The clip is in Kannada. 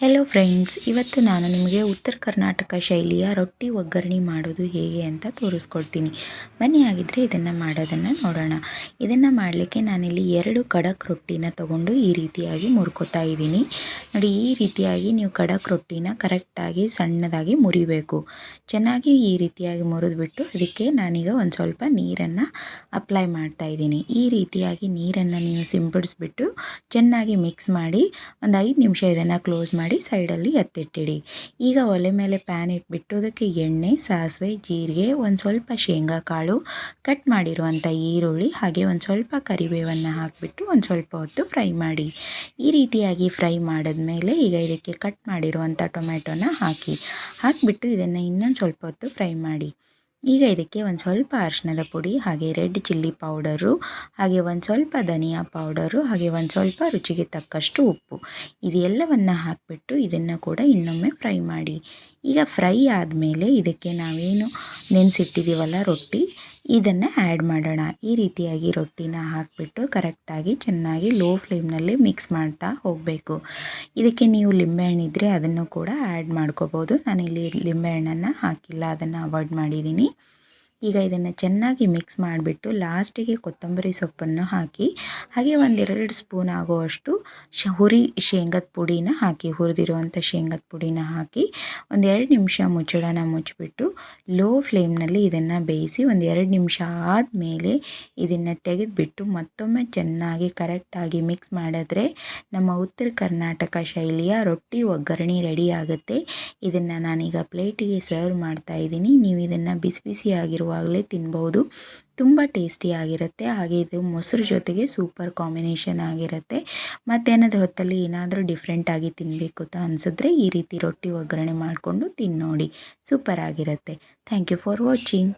ಹೆಲೋ ಫ್ರೆಂಡ್ಸ್ ಇವತ್ತು ನಾನು ನಿಮಗೆ ಉತ್ತರ ಕರ್ನಾಟಕ ಶೈಲಿಯ ರೊಟ್ಟಿ ಒಗ್ಗರಣೆ ಮಾಡೋದು ಹೇಗೆ ಅಂತ ತೋರಿಸ್ಕೊಡ್ತೀನಿ. ಬನ್ನಿ ಆಗಿದ್ದರೆ ಇದನ್ನು ಮಾಡೋದನ್ನು ನೋಡೋಣ. ಇದನ್ನು ಮಾಡಲಿಕ್ಕೆ ನಾನಿಲ್ಲಿ ಎರಡು ಖಡಕ್ ರೊಟ್ಟಿನ ತಗೊಂಡು ಈ ರೀತಿಯಾಗಿ ಮುರ್ಕೋತಾ ಇದ್ದೀನಿ. ನೋಡಿ, ಈ ರೀತಿಯಾಗಿ ನೀವು ಖಡಕ್ ರೊಟ್ಟಿನ ಕರೆಕ್ಟಾಗಿ ಸಣ್ಣದಾಗಿ ಮುರಿಬೇಕು. ಚೆನ್ನಾಗಿ ಈ ರೀತಿಯಾಗಿ ಮುರಿದ್ಬಿಟ್ಟು ಅದಕ್ಕೆ ನಾನೀಗ ಒಂದು ಸ್ವಲ್ಪ ನೀರನ್ನು ಅಪ್ಲೈ ಮಾಡ್ತಾ ಇದ್ದೀನಿ. ಈ ರೀತಿಯಾಗಿ ನೀರನ್ನು ನೀವು ಸಿಂಪಡಿಸ್ಬಿಟ್ಟು ಚೆನ್ನಾಗಿ ಮಿಕ್ಸ್ ಮಾಡಿ ಒಂದು ಐದು ನಿಮಿಷ ಇದನ್ನು ಕ್ಲೋಸ್ ಮಾಡಿ ಸೈಡಲ್ಲಿ ಎತ್ತಿಟ್ಟಿಡಿ. ಈಗ ಒಲೆ ಮೇಲೆ ಪ್ಯಾನ್ ಇಟ್ಬಿಟ್ಟು ಅದಕ್ಕೆ ಎಣ್ಣೆ, ಸಾಸಿವೆ, ಜೀರಿಗೆ, ಒಂದು ಸ್ವಲ್ಪ ಶೇಂಗಾ ಕಾಳು ಕಟ್ ಮಾಡಿರುವಂಥ ಈರುಳ್ಳಿ, ಹಾಗೆ ಒಂದು ಸ್ವಲ್ಪ ಕರಿಬೇವನ್ನು ಹಾಕಿಬಿಟ್ಟು ಒಂದು ಸ್ವಲ್ಪ ಹೊತ್ತು ಫ್ರೈ ಮಾಡಿ. ಈ ರೀತಿಯಾಗಿ ಫ್ರೈ ಮಾಡಿದ್ಮೇಲೆ ಈಗ ಇದಕ್ಕೆ ಕಟ್ ಮಾಡಿರುವಂಥ ಟೊಮೆಟೊನ ಹಾಕಿ. ಹಾಕಿಬಿಟ್ಟು ಇದನ್ನು ಇನ್ನೊಂದು ಸ್ವಲ್ಪ ಹೊತ್ತು ಫ್ರೈ ಮಾಡಿ. ಈಗ ಇದಕ್ಕೆ ಒಂದು ಸ್ವಲ್ಪ ಅರಿಶಿಣದ ಪುಡಿ, ಹಾಗೆ ರೆಡ್ ಚಿಲ್ಲಿ ಪೌಡರು, ಹಾಗೆ ಒಂದು ಸ್ವಲ್ಪ ಧನಿಯಾ ಪೌಡರು, ಹಾಗೆ ಒಂದು ಸ್ವಲ್ಪ ರುಚಿಗೆ ತಕ್ಕಷ್ಟು ಉಪ್ಪು. ಇದೆಲ್ಲವನ್ನು ಹಾಕಿಬಿಟ್ಟು ಇದನ್ನು ಕೂಡ ಇನ್ನೊಮ್ಮೆ ಫ್ರೈ ಮಾಡಿ. ಈಗ ಫ್ರೈ ಆದಮೇಲೆ ಇದಕ್ಕೆ ನಾವೇನು ನೆನೆಸಿಟ್ಟಿದ್ದೀವಲ್ಲ ರೊಟ್ಟಿ ಇದನ್ನು ಆ್ಯಡ್ ಮಾಡೋಣ. ಈ ರೀತಿಯಾಗಿ ರೊಟ್ಟಿನ ಹಾಕಿಬಿಟ್ಟು ಕರೆಕ್ಟಾಗಿ ಚೆನ್ನಾಗಿ ಲೋ ಫ್ಲೇಮ್ನಲ್ಲಿ ಮಿಕ್ಸ್ ಮಾಡ್ತಾ ಹೋಗಬೇಕು. ಇದಕ್ಕೆ ನೀವು ಲಿಂಬೆಹಣ್ಣಿದ್ರೆ ಅದನ್ನು ಕೂಡ ಆ್ಯಡ್ ಮಾಡ್ಕೋಬೋದು. ನಾನಿಲ್ಲಿ ಲಿಂಬೆಹಣ್ಣನ್ನು ಹಾಕಿಲ್ಲ, ಅದನ್ನು ಅವಾಯ್ಡ್ ಮಾಡಿದ್ದೀನಿ ಈಗ ಇದನ್ನು ಚೆನ್ನಾಗಿ ಮಿಕ್ಸ್ ಮಾಡಿಬಿಟ್ಟು ಲಾಸ್ಟಿಗೆ ಕೊತ್ತಂಬರಿ ಸೊಪ್ಪನ್ನು ಹಾಕಿ, ಹಾಗೆ ಒಂದೆರಡು ಸ್ಪೂನ್ ಆಗುವಷ್ಟು ಶ, ಹುರಿ ಶೇಂಗದ ಪುಡಿನ ಹಾಕಿ ಹುರಿದಿರುವಂಥ ಶೇಂಗದ ಪುಡಿನ ಹಾಕಿ ಒಂದೆರಡು ನಿಮಿಷ ಮುಚ್ಚಳನ ಮುಚ್ಚಿಬಿಟ್ಟು ಲೋ ಫ್ಲೇಮ್ನಲ್ಲಿ ಇದನ್ನು ಬೇಯಿಸಿ ಒಂದು ಎರಡು ನಿಮಿಷ ಆದಮೇಲೆ ಇದನ್ನು ತೆಗೆದುಬಿಟ್ಟು ಮತ್ತೊಮ್ಮೆ ಚೆನ್ನಾಗಿ ಕರೆಕ್ಟಾಗಿ ಮಿಕ್ಸ್ ಮಾಡಿದ್ರೆ ನಮ್ಮ ಉತ್ತರ ಕರ್ನಾಟಕ ಶೈಲಿಯ ರೊಟ್ಟಿ ಒಗ್ಗರಣೆ ರೆಡಿ ಆಗುತ್ತೆ. ಇದನ್ನು ನಾನೀಗ ಪ್ಲೇಟಿಗೆ ಸರ್ವ್ ಮಾಡ್ತಾ ಇದ್ದೀನಿ. ನೀವು ಇದನ್ನು ಬಿಸಿ ಬಿಸಿಯಾಗಿರುವ ಆವಾಗಲೇ ತಿನ್ಬೋದು. ತುಂಬ ಟೇಸ್ಟಿಯಾಗಿರುತ್ತೆ ಹಾಗೆ ಇದು ಮೊಸರು ಜೊತೆಗೆ ಸೂಪರ್ ಕಾಂಬಿನೇಷನ್ ಆಗಿರುತ್ತೆ. ಮಧ್ಯಾಹ್ನದ ಹೊತ್ತಲ್ಲಿ ಏನಾದರೂ ಡಿಫ್ರೆಂಟಾಗಿ ತಿನ್ನಬೇಕು ಅಂತ ಅನಿಸಿದ್ರೆ ಈ ರೀತಿ ರೊಟ್ಟಿ ಒಗ್ಗರಣೆ ಮಾಡಿಕೊಂಡು ತಿನ್ನೋಡಿ. ಸೂಪರ್ ಆಗಿರುತ್ತೆ. Thank you for watching.